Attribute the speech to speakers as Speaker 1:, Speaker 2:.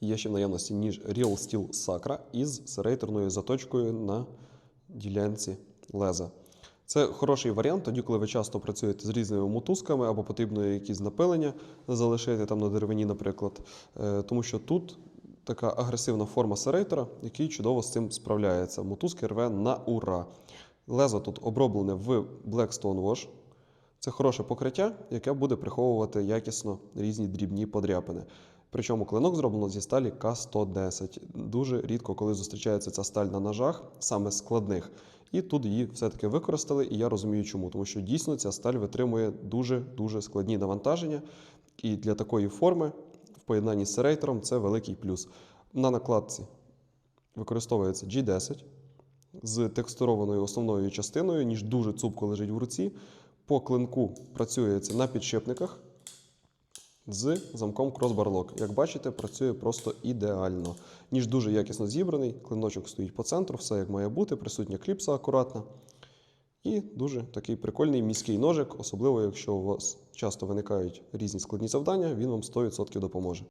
Speaker 1: Є ще в наявності ніж Real Steel Sacra із серейторною заточкою на ділянці леза. Це хороший варіант тоді, коли ви часто працюєте з різними мотузками або потрібно якісь напилення залишити там на деревині, наприклад. Е, Тому що тут така агресивна форма серейтора, який чудово з цим справляється. Мотузки рве на ура. Лезо тут оброблене в Blackstone Wash. Це хороше покриття, яке буде приховувати якісно різні дрібні подряпини. Причому клинок зроблено зі сталі К110. Дуже рідко, коли зустрічається ця сталь на ножах, саме складних. І тут її все-таки використали, і я розумію чому. Тому що дійсно ця сталь витримує дуже-дуже складні навантаження. І для такої форми в поєднанні з серейтором це великий плюс. На накладці використовується G10 з текстурованою основною частиною, ніж дуже цупко лежить в руці. По клинку працюється на підшипниках з замком Lock. Як бачите, працює просто ідеально. Ніж дуже якісно зібраний, клиночок стоїть по центру, все як має бути, присутня кліпса акуратна. І дуже такий прикольний міський ножик, особливо якщо у вас часто виникають різні складні завдання, він вам 100% допоможе.